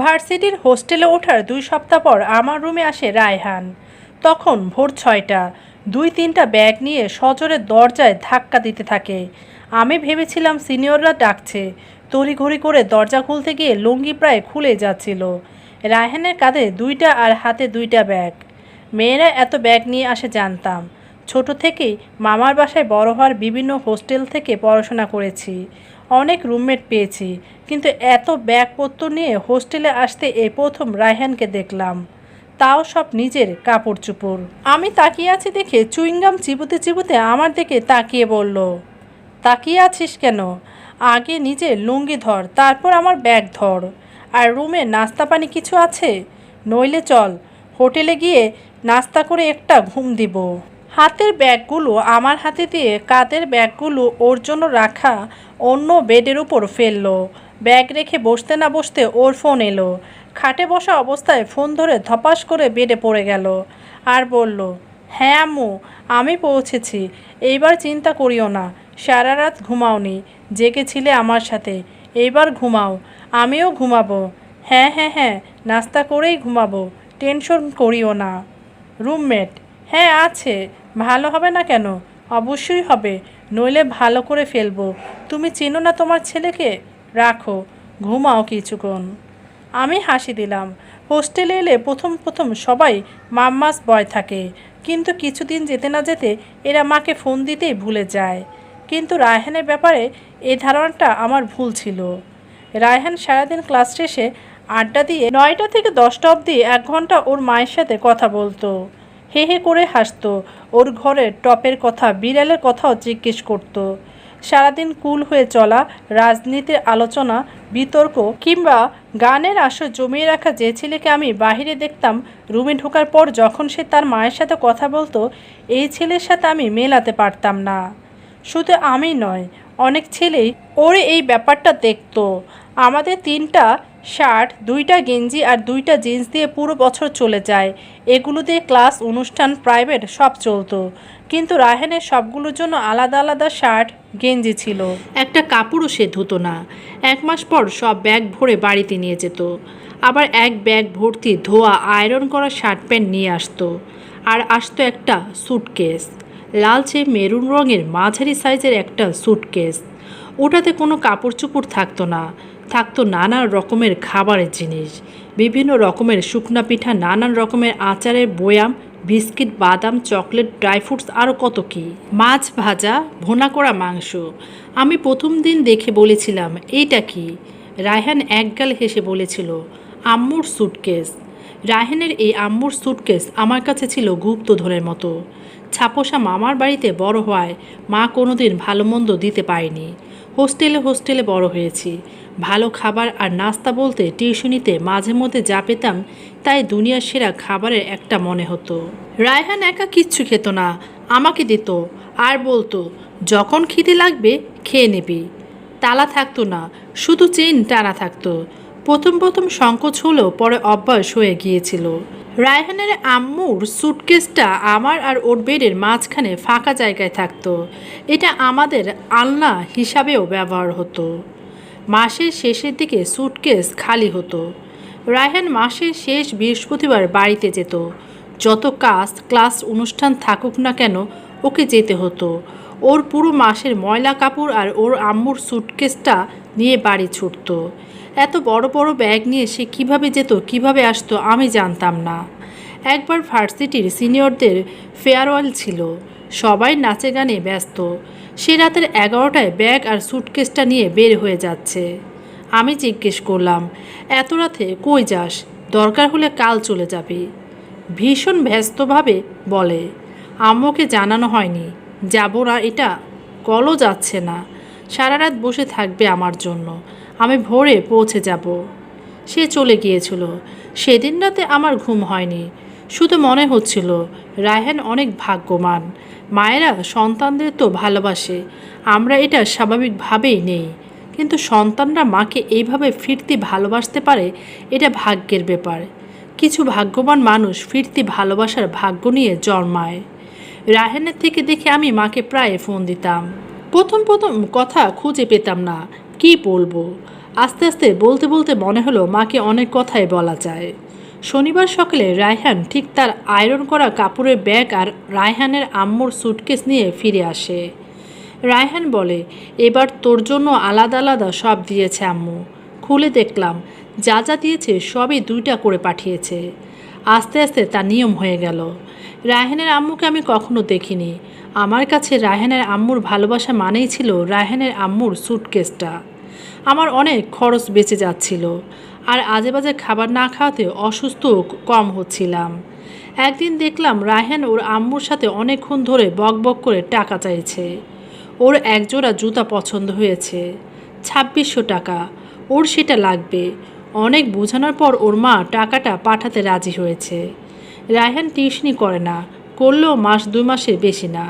ভার্সিটির হোস্টেলে ওঠার দুই সপ্তাহ পর আমার রুমে আসে রায়হান। তখন ভোর ছয়টা, দুই তিনটা ব্যাগ নিয়ে সজোরে দরজায় ধাক্কা দিতে থাকে। আমি ভেবেছিলাম সিনিয়ররা ডাকছে। তড়িঘড়ি করে দরজা খুলতে গিয়ে লুঙ্গি প্রায় খুলে যাচ্ছিল। রায়হানের কাঁধে দুইটা আর হাতে দুইটা ব্যাগ। মেয়েরা এত ব্যাগ নিয়ে আসে জানতাম। ছোট থেকেই মামার বাসায় বড় হওয়ার বিভিন্ন হোস্টেল থেকে পড়াশোনা করেছি। অনেক রুমমেট পেয়েছি। কিন্তু এত ব্যাগপত্র নিয়ে হোস্টেলে আসতে এই প্রথম রায়হানকে দেখলাম। তাও সব নিজের কাপড় চুপড় আমি তাকিয়ে আছি দেখে চুইংগাম চিবুতে চিবুতে আমার দিকে তাকিয়ে বলল, তাকিয়ে আছিস কেন? আগে নিজে লুঙ্গি ধর, তারপর আমার ব্যাগ ধর। আর রুমে নাস্তা পানি কিছু আছে? নইলে চল, হোটেলে গিয়ে নাস্তা করে একটা ঘুম দিব। হাতের ব্যাগগুলো আমার হাতে দিয়ে কাদের ব্যাগগুলো ওর জন্য রাখা অন্য বেডের উপর ফেলল। ব্যাগ রেখে বসতে না বসতে ওর ফোন এলো। খাটে বসা অবস্থায় ফোন ধরে ধপাস করে বেডে পড়ে গেল আর বলল হ্যাঁ আম্মু, আমি পৌঁছেছি। এইবার চিন্তা করিও না। সারা রাত ঘুমাওনি। জেগেছিলে আমার সাথে। এইবার ঘুমাও। আমিও ঘুমাবো। হ্যাঁ হ্যাঁ হ্যাঁ নাস্তা করেই ঘুমাবো। টেনশন করিও না। রুমমেট হ্যাঁ আছে। ভালো হবে না কেন? অবশ্যই হবে। নইলে ভালো করে ফেলব। তুমি চেনো না তোমার ছেলেকে? রাখো, ঘুমাও কিছুক্ষণ। আমি হাসি দিলাম। হোস্টেলে এলে প্রথম প্রথম সবাই মাম্মাস বয় থাকে। কিন্তু কিছুদিন যেতে না যেতে এরা মাকে ফোন দিতেই ভুলে যায়। কিন্তু রায়হানের ব্যাপারে এই ধারণাটা আমার ভুল ছিল। রায়হান সারাদিন ক্লাস শেষে আড্ডা দিয়ে নয়টা থেকে দশটা অবধি এক ঘণ্টা ওর মায়ের সাথে কথা বলতো। হে হে করে হাসতো। ওর ঘরের টপের কথা, বিড়ালের কথাও জিজ্ঞেস করতো। সারাদিন কুল হয়ে চলা, রাজনীতির আলোচনা, বিতর্ক কিংবা গানের আসর জমিয়ে রাখা যে ছেলেকে আমি বাহিরে দেখতাম রুমে ঢোকার পর যখন সে তার মায়ের সাথে কথা বলতো, এই ছেলের সাথে আমি মেলাতে পারতাম না। শুধু আমি নয়, অনেক ছেলেই ওর এই ব্যাপারটা দেখতো। আমাদের তিনটা শার্ট, দুইটা গেঞ্জি আর দুইটা জিন্স দিয়ে পুরো বছর চলে যায়। এগুলো দিয়ে ক্লাস, অনুষ্ঠান, প্রাইভেট সব চলতো। কিন্তু রাহেনের সবগুলোর জন্য আলাদা আলাদা শার্ট, গেঞ্জি ছিল। একটা কাপড়ও সে ধুতো না। এক মাস পর সব ব্যাগ ভরে বাড়িতে নিয়ে যেত। আবার এক ব্যাগ ভর্তি ধোয়া, আয়রন করা শার্ট প্যান্ট নিয়ে আসতো। আর আসতো একটা স্যুটকেস লালচে মেরুন রঙের মাঝারি সাইজের একটা স্যুটকেস ওটাতে কোনো কাপড় চোপড় থাকতো না। থাকতো নানা রকমের খাবারের জিনিস। বিভিন্ন রকমের শুকনা পিঠা, নানান রকমের আচারের বয়াম বিস্কিট, বাদাম, চকলেট, ড্রাই ফ্রুটস আরও কত কী? মাছ ভাজা, ভোনা করা মাংস। আমি প্রথম দিন দেখে বলেছিলাম, এইটা কি? রায়হান একগাল হেসে বলেছিল, আম্মুর স্যুটকেস রায়হানের এই আম্মুর স্যুটকেস আমার কাছে ছিল গুপ্তধনের মতো। ছাপোসা মামার বাড়িতে বড় হওয়ায় মা কোনোদিন ভালো মন্দ দিতে পারেনি। হোস্টেলে হোস্টেলে বড় হয়েছি। ভালো খাবার আর নাস্তা বলতে টিউশনিতে মাঝে মধ্যে যা পেতাম, তাই দুনিয়ার সেরা খাবারের একটা মনে হতো। রায়হান একা কিচ্ছু খেত না, আমাকে দিত। আর বলতো, যখন খিদে লাগবে, খেয়ে নিবি। তালা থাকতো না, শুধু চেন টানা থাকতো। প্রথম প্রথম সংকোচ হলেও পরে অভ্যাস হয়ে গিয়েছিল। রায়হানের আম্মুর সুটকেসটা আমার আর ওর বেডের মাঝখানে ফাঁকা জায়গায় থাকতো। এটা আমাদের আলনা হিসাবেও ব্যবহার হতো। মাসের শেষের দিকে সুটকেস খালি হতো। রায়হান মাসের শেষ বৃহস্পতিবার বাড়িতে যেত। যত কাজ, ক্লাস, অনুষ্ঠান থাকুক না কেন ওকে যেতে হতো। ওর পুরো মাসের ময়লা কাপড় আর ওর আম্মুর সুটকেসটা নিয়ে বাড়ি ছুটতো। এত বড় বড় ব্যাগ নিয়ে সে কীভাবে যেত, কীভাবে আসতো, আমি জানতাম না। একবার ভার্সিটির সিনিয়রদের ফেয়ারওয়েল ছিল। সবাই নাচে গানে ব্যস্ত। সে রাতের এগারোটায় ব্যাগ আর সুটকেসটা নিয়ে বের হয়ে যাচ্ছে। আমি জিজ্ঞেস করলাম, এত রাতে কই যাস? দরকার হলে কাল চলে যাবি। ভীষণ ব্যস্তভাবে বলে, আম্মুকে জানানো হয়নি। যাব না এটা, কলও যাচ্ছে না। সারা রাত বসে থাকবে আমার জন্য, আমি ভোরে পৌঁছে যাব। সে চলে গিয়েছিল। সেদিন রাতে আমার ঘুম হয়নি। শুধু মনে হচ্ছিল, রায়হান অনেক ভাগ্যমান মায়েরা সন্তানদের তো ভালোবাসে, আমরা এটা স্বাভাবিকভাবেই নেই। কিন্তু সন্তানরা মাকে এইভাবে ফিরতি ভালোবাসতে পারে, এটা ভাগ্যের ব্যাপার। কিছু ভাগ্যবান মানুষ ফিরতি ভালোবাসার ভাগ্য নিয়ে জন্মায়। রাহেনের থেকে দেখে আমি মাকে প্রায় ফোন দিতাম। প্রথম প্রথম কথা খুঁজে পেতাম না। কি বলব? আস্তে আস্তে বলতে বলতে মনে হলো মাকে অনেক কথাই বলা যায়। শনিবার সকালে রায়হান ঠিক তার আয়রন করা কাপড়ের ব্যাগ আর রায়হানের আম্মুর সুটকেস নিয়ে ফিরে আসে। রায়হান বলে, এবার তোর জন্য আলাদা আলাদা সব দিয়েছে আম্মু। খুলে দেখলাম, যা যা দিয়েছে সবই দুইটা করে পাঠিয়েছে। আস্তে আস্তে তা নিয়ম হয়ে গেল। রায়হানের আম্মুকে আমি কখনো দেখিনি। আমার কাছে রায়হানের আম্মুর ভালোবাসা মানেই ছিল রায়হানের আম্মুর সুটকেসটা আমার অনেক খরচ বেঁচে যাচ্ছিল আর আজে বাজে খাবার না খাওয়াতে অসুস্থ কম হচ্ছিলাম। একদিন দেখলাম রায়হান ওর আম্মুর সাথে অনেকক্ষণ ধরে বক বক করে টাকা চাইছে। ওর একজোড়া জুতা পছন্দ হয়েছে। ছাব্বিশশো টাকা। ওর সেটা লাগবে। অনেক বোঝানোর পর ওর মা টাকাটা পাঠাতে রাজি হয়েছে। রায়হান টিউশনি করে না, করলেও মাস দুই মাসের বেশি না।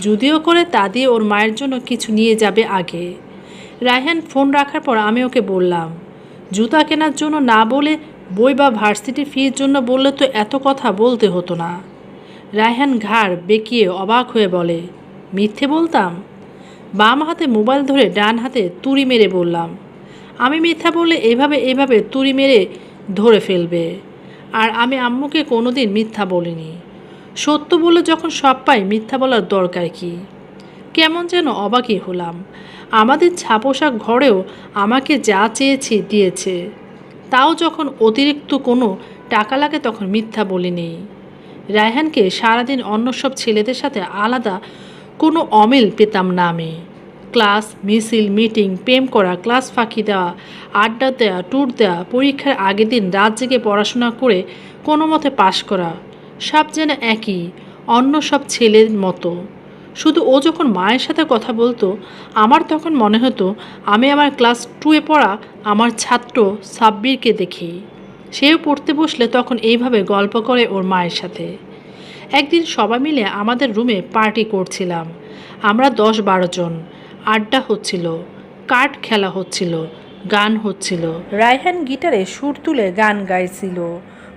যদিও করে তা দিয়ে ওর মায়ের জন্য কিছু নিয়ে যাবে আগে। রায়হান ফোন রাখার পর আমি ওকে বললাম, জুতা কেনার জন্য না বলে বই বা ভার্সিটি ফির জন্য বললে তো এত কথা বলতে হতো না। রায়হান ঘাড় বেঁকিয়ে অবাক হয়ে বলে, মিথ্যে বলতাম? বাম হাতে মোবাইল ধরে ডান হাতে তুড়ি মেরে বললাম আমি মিথ্যা বললে এভাবে এভাবে তুড়ি মেরে ধরে ফেলবে। আর আমি আম্মুকে কোনোদিন মিথ্যা বলিনি। সত্য বলে যখন সব পাই, মিথ্যা বলার দরকার কি? কেমন যেন অবাকই হলাম। আমাদের ছাপোষাক ঘরেও আমাকে যা চেয়েছে দিয়েছে। তাও যখন অতিরিক্ত কোনো টাকা লাগে তখন মিথ্যা বলিনি। রায়হানকে সারাদিন অন্য সব ছেলেদের সাথে আলাদা কোনো অমিল পেতাম না আমি। ক্লাস, মিছিল, মিটিং, প্রেম করা, ক্লাস ফাঁকি দেওয়া, আড্ডা দেওয়া ট্যুর দেওয়া পরীক্ষার আগের দিন রাত জেগে পড়াশোনা করে কোনো মতে পাশ করা, সব যেন একই, অন্য সব ছেলের মতো। শুধু ও যখন মায়ের সাথে কথা বলতো, আমার তখন মনে হতো, আমি আমার ক্লাস টুয়ে পড়া আমার ছাত্র সাব্বিরকে দেখি। সেও পড়তে বসলে তখন এইভাবে গল্প করে ওর মায়ের সাথে। একদিন সবাই মিলে আমাদের রুমে পার্টি করছিলাম। আমরা দশ বারো জন। আড্ডা হচ্ছিল কার্ড খেলা হচ্ছিল, গান হচ্ছিল। রায়হান গিটারে সুর তুলে গান গাইছিল।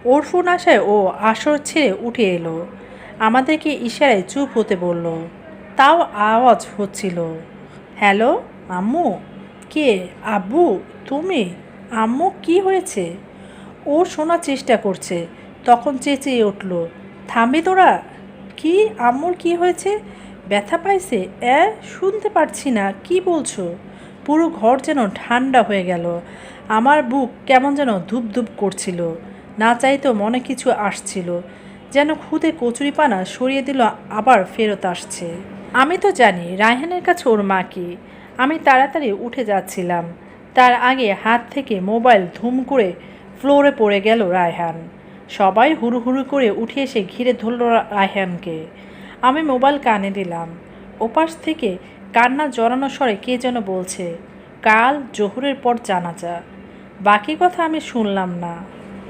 ওর ফোন আসায় ও আসর ছেড়ে উঠে এলো। আমাদেরকে ইশারায় চুপ হতে বলল, তাও আওয়াজ হচ্ছিল। হ্যালো, আম্মু? কে? আব্বু? তুমি? আম্মু, কি হয়েছে? ও শোনার চেষ্টা করছে, তখন চেঁচিয়ে উঠল, থামবি তোরা? কি? আম্মুর কি হয়েছে? ব্যথা পাইছে? এ, শুনতে পারছি না, কি বলছো? পুরো ঘর যেন ঠান্ডা হয়ে গেল। আমার বুক কেমন যেন ধূপ ধূপ করছিল। না চাইতেও মনে কিছু আসছিল। যেন খুদে কচুরিপানা সরিয়ে দিল, আবার ফেরত আসছে। আমি তো জানি, রায়হানের কাছে ওর মা কি। আমি তাড়াতাড়ি উঠে যাচ্ছিলাম। তার আগে হাত থেকে মোবাইল ধুম করে ফ্লোরে পড়ে গেল রায়হান। সবাই হুড়ু হুড়ু করে উঠে এসে ঘিরে ধরল রায়হানকে। আমি মোবাইল কানে দিলাম। ওপাশ থেকে কান্না জড়ানো স্বরে কে যেন বলছে, কাল জোহরের পর জানাজা। বাকি কথা আমি শুনলাম না।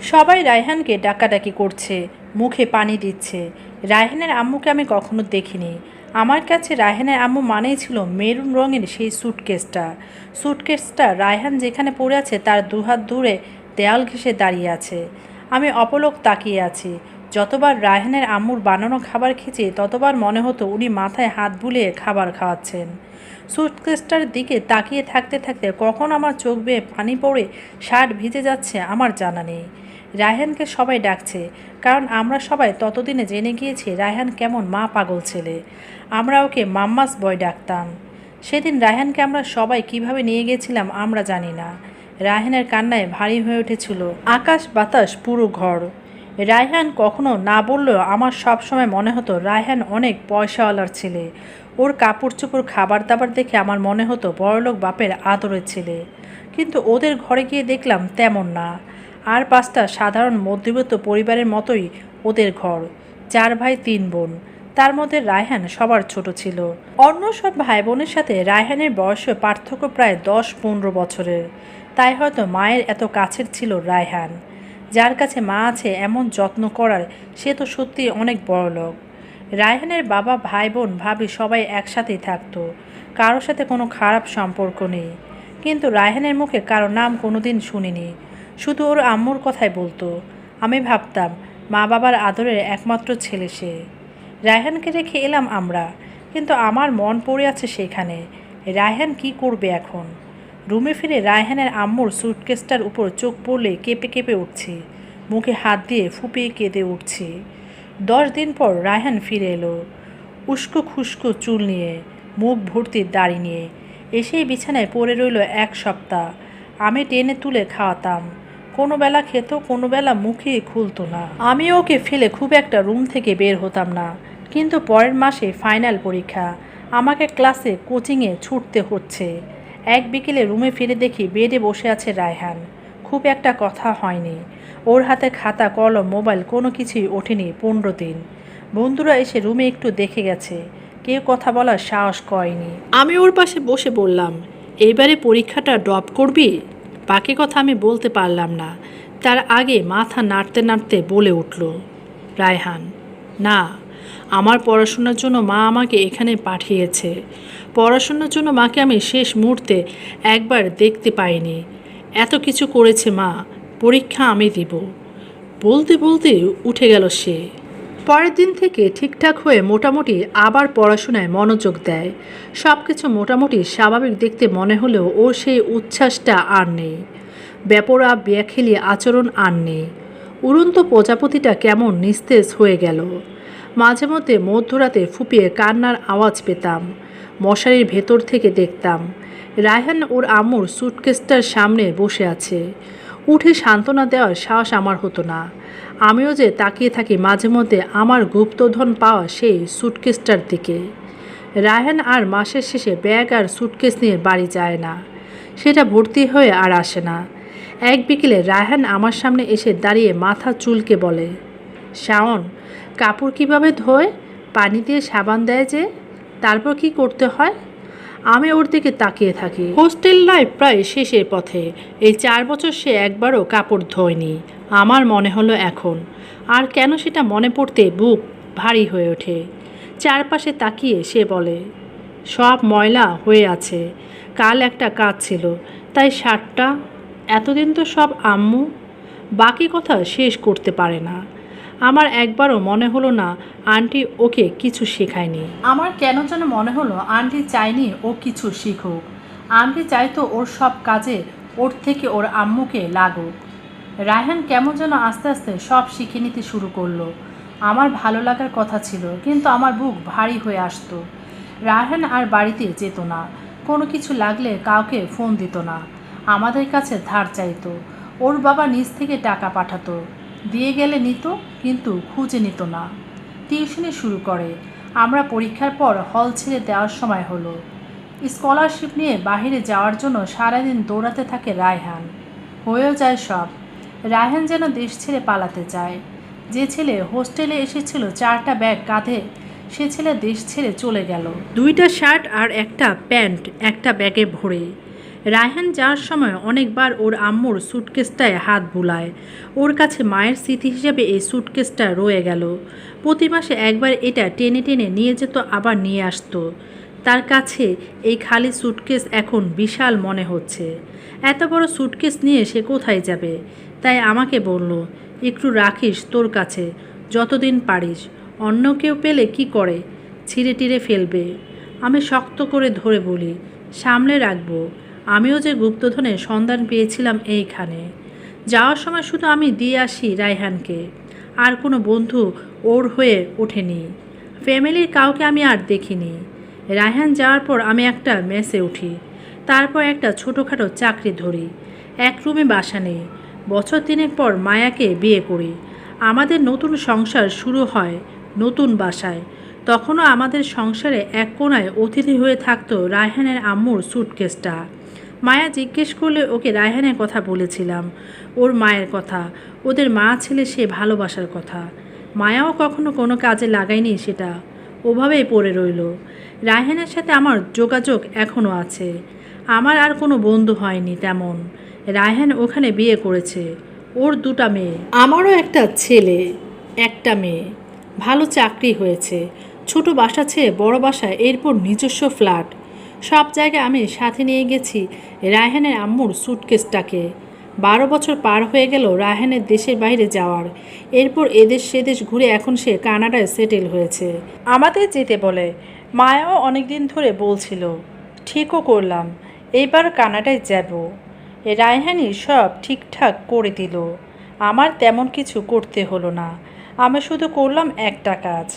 সবাই রায়হানকে ডাকাডাকি করছে, মুখে পানি দিচ্ছে। রায়হানের আম্মুকে আমি কখনো দেখিনি। আমার কাছে রায়হানের আম্মু মানেই ছিল মেরুন রঙের সেই স্যুটকেসটা স্যুটকেসটা রায়হান যেখানে পড়ে আছে তার দুহাত দূরে দেয়াল ঘেঁষে দাঁড়িয়ে আছে। আমি অপলক তাকিয়ে আছি। যতবার রায়হানের আম্মুর বানানো খাবার খেয়েছি, ততবার মনে হতো উনি মাথায় হাত বুলিয়ে খাবার খাওয়াচ্ছেন। সুটকেসটার দিকে তাকিয়ে থাকতে থাকতে কখন আমার চোখ বেয়ে পানি পড়ে শার্ট ভিজে যাচ্ছে আমার জানা নেই। রায়হানকে সবাই ডাকছে, কারণ আমরা সবাই ততদিনে জেনে গিয়েছি রায়হান কেমন মা পাগল ছেলে। আমরা ওকে মাম্মাস বয় ডাকতাম। সেদিন রায়হানকে আমরা সবাই কীভাবে নিয়ে গেছিলাম আমরা জানি না। রায়হানের কান্নায় ভারী হয়ে উঠেছিল। আকাশ বাতাস পুরো ঘর। রায়হান কখনো না বললেও আমার সব সময় মনে হতো রায়হান অনেক পয়সাওয়ালার ছেলে। ওর কাপড় চোপড় খাবার দাবার দেখে আমার মনে হতো বড়লোক বাপের আদরের ছেলে। কিন্তু ওদের ঘরে গিয়ে দেখলাম তেমন না। আর পাঁচটা সাধারণ মধ্যবিত্ত পরিবারের মতোই ওদের ঘর, চার ভাই, তিন বোন। তার মধ্যে রায়হান সবার ছোট ছিল। অন্য সব ভাই বোনের সাথে রায়হানের বয়সে পার্থক্য প্রায় দশ পনেরো বছরের। তাই হয়তো মায়ের এত কাছের ছিল রায়হান। যার কাছে মা আছে এমন যত্ন করার, সে তো সত্যি অনেক বড় লোক। রায়হানের বাবা ভাই বোন ভাবি সবাই একসাথেই থাকতো, কারোর সাথে কোনো খারাপ সম্পর্ক নেই। কিন্তু রায়হানের মুখে কারও নাম কোনোদিন শুনিনি, শুধু ওর আম্মুর কথাই বলতো। আমি ভাবতাম, মা বাবার আদরের একমাত্র ছেলে সে। রায়হানকে রেখে এলাম আমরা, কিন্তু আমার মন পড়ে আছে সেখানে রায়হান কি করবে এখন? রুমে ফিরে রায়হানের আম্মুর সুটকেসটার উপর চোখ পড়লে কেঁপে কেঁপে উঠছে। মুখে হাত দিয়ে ফুপিয়ে কেঁদে উঠছে। দশ দিন পর রায়হান ফিরে এলো। উস্কো খুস্কো চুল নিয়ে, মুখ ভর্তি দাড়ি নিয়ে। এসেই বিছানায় পড়ে রইল এক সপ্তাহ। আমি টেনে তুলে খাওয়াতাম। কোনো বেলা খেত, কোনো বেলা মুখে খুলতো না। আমি ওকে ফেলে খুব একটা রুম থেকে বের হতাম না। কিন্তু পরের মাসে ফাইনাল পরীক্ষা। আমাকে ক্লাসে কোচিংয়ে ছুটতে হচ্ছে। এক বিকেলে রুমে ফিরে দেখি বেডে বসে আছে রায়হান। খুব একটা কথা হয়নি। ওর হাতে খাতা, কলম, মোবাইল কোনো কিছুই ওঠেনি পনেরো দিন। বন্ধুরা এসে রুমে একটু দেখে গেছে। কেউ কথা বলার সাহস করেনি। আমি ওর পাশে বসে বললাম, এইবারে পরীক্ষাটা ড্রপ করবি? বাকি কথা আমি বলতে পারলাম না। তার আগে মাথা নাড়তে নাড়তে বলে উঠল, রায়হান, না, আমার পড়াশোনার জন্য মা আমাকে এখানে পাঠিয়েছে। পড়াশোনার জন্য মাকে আমি শেষ মুহূর্তে একবার দেখতে পাইনি। এত কিছু করেছে মা, পরীক্ষা আমি দিব। বলতে বলতে উঠে গেল সে। পরের দিন থেকে ঠিকঠাক হয়ে মোটামুটি আবার পড়াশোনায় মনোযোগ দেয়। সব কিছু মোটামুটি স্বাভাবিক দেখতে মনে হলেও ওর সেই উচ্ছ্বাসটা আর নেই। ব্যাপরা ব্যাখেলি আচরণ আর নেই। উড়ন্ত প্রজাপতিটা কেমন নিস্তেজ হয়ে গেল। মাঝে মধ্যে মধ্যরাতে ফুপিয়ে কান্নার আওয়াজ পেতাম। মশারির ভেতর থেকে দেখতাম। রায়হান ওর আম্মুর সুটকেসটার সামনে বসে আছে। উঠে সান্ত্বনা দেওয়ার সাহস আমার হতো না। আমিও যে তাকিয়ে থাকি মাঝে মধ্যে আমার গুপ্তধন পাওয়া সেই সুটকেসটার দিকে। রায়হান আর মাসের শেষে ব্যাগ আর সুটকেস নিয়ে বাড়ি যায় না। সেটা ভর্তি হয়ে আর আসে না। এক বিকেলে রায়হান আমার সামনে এসে দাঁড়িয়ে মাথা চুলকে বলে, শাওন, কাপড় কীভাবে ধোয়? পানি দিয়ে সাবান দেয় যে? তারপর কি করতে হয়? আমি ওর দিকে তাকিয়ে থাকি। হোস্টেল লাইফ প্রায় শেষের পথে। এই চার বছর সে একবারও কাপড় ধোয়নি। আমার মনে হলো এখন। আর কেন সেটা মনে পড়তে বুক ভারী হয়ে ওঠে। চারপাশে তাকিয়ে সে বলে, সব ময়লা হয়ে আছে। কাল একটা কাজ ছিল। তাই শার্টটা, এতদিন তো সব আম্মু, বাকি কথা শেষ করতে পারে না। আমার একবারও মনে হলো না আন্টি ওকে কিছু শেখায়নি। আমার কেন যেন মনে হলো আন্টি চায়নি ও কিছু শিখুক। আন্টি চাইতো ওর সব কাজে ওর থেকে ওর আম্মুকে লাগুক। রায়হান কেমন যেন আস্তে আস্তে সব শিখে নিতে শুরু করল। আমার ভালো লাগার কথা ছিল, কিন্তু আমার বুক ভারী হয়ে আসতো। রায়হান আর বাড়িতে যেত না, কোনো কিছু লাগলে কাউকে ফোন দিত না। আমাদের কাছে ধার চাইতো। ওর বাবা নিজ থেকে টাকা পাঠাতো। দিয়ে গেলে নিত, কিন্তু খুঁজে নিত না। টিউশনি শুরু করে। আমরা পরীক্ষার পর হল ছেড়ে দেওয়ার সময় হলো। স্কলারশিপ নিয়ে বাইরে যাওয়ার জন্য সারাদিন দৌড়াতে থাকে রায়হান। হয়েও যায় সব। রায়হান যেন দেশ ছেড়ে পালাতে চায়। যে ছেলে হোস্টেলে এসেছিল, চারটা ব্যাগ কাঁধে, সে ছেলে দেশ ছেড়ে চলে গেল। দুইটা শার্ট আর একটা প্যান্ট একটা ব্যাগে ভরে। রায়হান যাওয়ার সময় অনেকবার ওর আম্মুর সুটকেসটায় হাত বুলায়। ওর কাছে মায়ের স্মৃতি হিসেবে এই সুটকেসটা রয়ে গেল। প্রতি মাসে একবার এটা টেনে টেনে নিয়ে যেত, আবার নিয়ে আসতো। তার কাছে এই খালি সুটকেস এখন বিশাল মনে হচ্ছে। এত বড় সুটকেস নিয়ে সে কোথায় যাবে? তাই আমাকে বলল, একটু রাখিস তোর কাছে, যতদিন পারিস। অন্য কেউ পেলে কি করে? ছিঁড়ে টিড়ে ফেলবে। আমি শক্ত করে ধরে বলি, সামলে রাখব। আমিও যে গুপ্তধনের সন্ধান পেয়েছিলাম এইখানে। যাওয়ার সময় শুধু আমি দিয়ে আসি রায়হানকে। আর কোনো বন্ধু ওর হয়ে ওঠেনি। ফ্যামিলির কাউকে আমি আর দেখিনি। রায়হান যাওয়ার পর আমি একটা মেসে উঠি। তারপর একটা ছোটোখাটো চাকরি ধরি। এক রুমে বাসা নেই। বছর তিনেক পর মায়াকে বিয়ে করি। আমাদের নতুন সংসার শুরু হয় নতুন বাসায়। তখনও আমাদের সংসারে এক কোনায় অতিথি হয়ে থাকতো রায়হানের আম্মুর সুটকেসটা মায়া জিজ্ঞেস করলে ওকে রায়হানের কথা বলেছিলাম। ওর মায়ের কথা, ওদের মা ছেলে সে ভালোবাসার কথা। মায়াও কখনো কোনো কাজে লাগায়নি সেটা। ওভাবেই পড়ে রইল। রায়হানের সাথে আমার যোগাযোগ এখনও আছে। আমার আর কোনো বন্ধু হয়নি তেমন। রায়হান ওখানে বিয়ে করেছে। ওর দুটা মেয়ে। আমারও একটা ছেলে, একটা মেয়ে। ভালো চাকরি হয়েছে। ছোট বাসা ছেড়ে বড় বাসায়, এরপর নিজস্ব ফ্ল্যাট। সব জায়গায় আমি সাথে নিয়ে গেছি রায়হানের আম্মুর সুটকেসটাকে। বারো বছর পার হয়ে গেল রায়হানের দেশের বাইরে যাওয়ার। এরপর এদেশ সেদেশ ঘুরে এখন সে কানাডায় সেটেল হয়েছে। আমাদের যেতে বলে। মায়াও অনেক দিন ধরে বলছিল, ঠিকও করলাম, এইবার কানাডায় যাব। রায়হানি সব ঠিকঠাক করে দিল। আমার তেমন কিছু করতে হলো না, আমি শুধু করলাম একটা কাজ।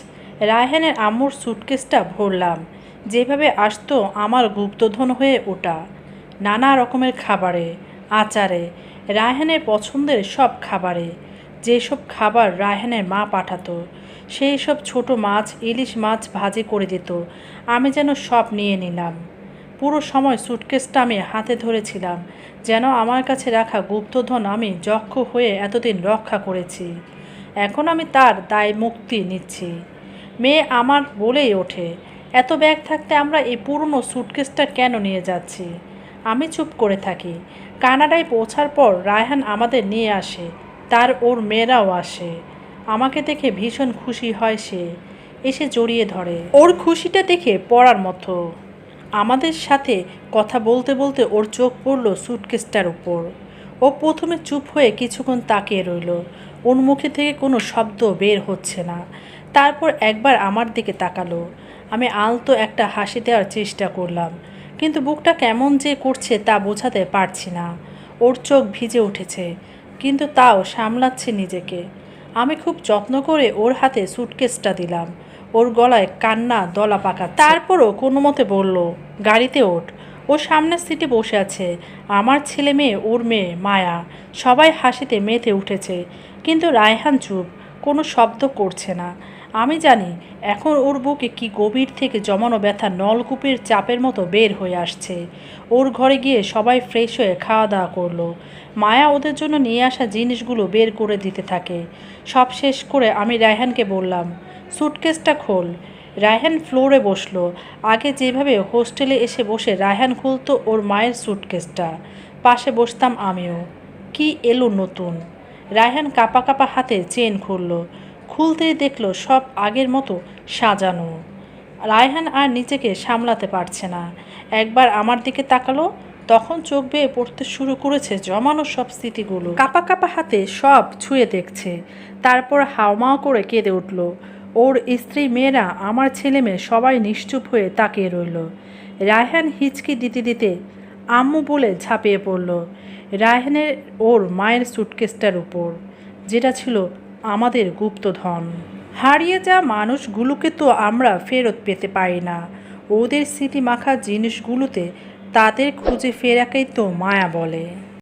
রায়হানের আম্মুর সুটকেসটা ভরলাম যেভাবে আসতো আমার গুপ্তধন হয়ে ওটা, নানা রকমের খাবারে, আচারে, রায়হানের পছন্দের সব খাবারে, যেসব খাবার রায়হানের মা পাঠাতো সেই সব ছোট মাছ, ইলিশ মাছ ভাজি করে দিত, আমি যেন সব নিয়ে নিলাম। পুরো সময় সুটকেসটা আমি হাতে ধরেছিলাম, যেন আমার কাছে রাখা গুপ্তধন আমি যক্ষ হয়ে এতদিন রক্ষা করেছি। এখন আমি তার দায় মুক্তি নিচ্ছি। মেয়ে আমার বলেই ওঠে এত ব্যাগ থাকতে আমরা এই পুরনো সুটকেসটা কেন নিয়ে যাচ্ছি? আমি চুপ করে থাকি। কানাডায় পৌঁছার পর রায়হান আমাদের নিয়ে আসে। তার ওর মেয়েরাও আসে। আমাকে দেখে ভীষণ খুশি হয় সে। এসে জড়িয়ে ধরে। ওর খুশিটা দেখে পড়ার মতো। আমাদের সাথে কথা বলতে বলতে ওর চোখ পড়ল সুটকেসটার উপর। ও প্রথমে চুপ হয়ে কিছুক্ষণ তাকিয়ে রইল। ওর মুখে থেকে কোনো শব্দ বের হচ্ছে না। তারপর একবার আমার দিকে তাকালো। আমি আলতো একটা হাসি দেওয়ার চেষ্টা করলাম, কিন্তু বুকটা কেমন যে করছে তা বোঝাতে পারছি না। ওর চোখ ভিজে উঠেছে, কিন্তু তাও সামলাচ্ছে নিজেকে। আমি খুব যত্ন করে ওর হাতে সুটকেসটা দিলাম। ওর গলায় কান্না দলা পাকা তারপরও কোনো মতে বলল, গাড়িতে ওঠ। ও সামনের সিটে বসে আছে। আমার ছেলে মেয়ে, ওর মেয়ে, মায়া, সবাই হাসিতে মেতে উঠেছে, কিন্তু রায়হান চুপ, কোনো শব্দ করছে না। আমি জানি, এখন ওর বুকে কি গভীর থেকে জমানো ব্যথা নলকূপের চাপের মতো বের হয়ে আসছে। ওর ঘরে গিয়ে সবাই ফ্রেশ হয়ে খাওয়া দাওয়া করল। মায়া ওদের জন্য নিয়ে আসা জিনিসগুলো বের করে দিতে থাকে। সব শেষ করে আমি রায়হানকে বললাম, সুটকেসটা খোল। রায়হান ফ্লোরে বসল। আগে যেভাবে হোস্টেলে এসে বসে রায়হান খুলতো ওর মায়ের সুটকেসটা। পাশে বসতাম আমিও। কি এলো নতুন? রায়হান কাপা কাপা হাতে চেন খুললো। খুলতেই দেখল সব আগের মতো সাজানো। রায়হান আর নিজেকে সামলাতে পারছে না। একবার আমার দিকে তাকালো, তখন চোখ বেয়ে পড়তে শুরু করেছে জমানো সব স্মৃতিগুলো। কাপা কাপা হাতে সব ছুঁয়ে দেখছে। তারপর হাওমাও করে কেঁদে উঠল। ওর স্ত্রী মেয়েরা, আমার ছেলে মেয়ে সবাই নিশ্চুপ হয়ে তাকিয়ে রইল। রায়হান হিচকি দিতে দিতে আম্মু বলে ঝাঁপিয়ে পড়ল। রায়হানের ওর মায়ের সুটকেসটার উপর, যেটা ছিল আমাদের গুপ্তধন। হারিয়ে যাওয়া মানুষগুলোকে তো আমরা ফেরত পেতে পারি না। ওদের স্মৃতি মাখা জিনিসগুলোতে তাদের খুঁজে ফেরাকেই তো মায়া বলে।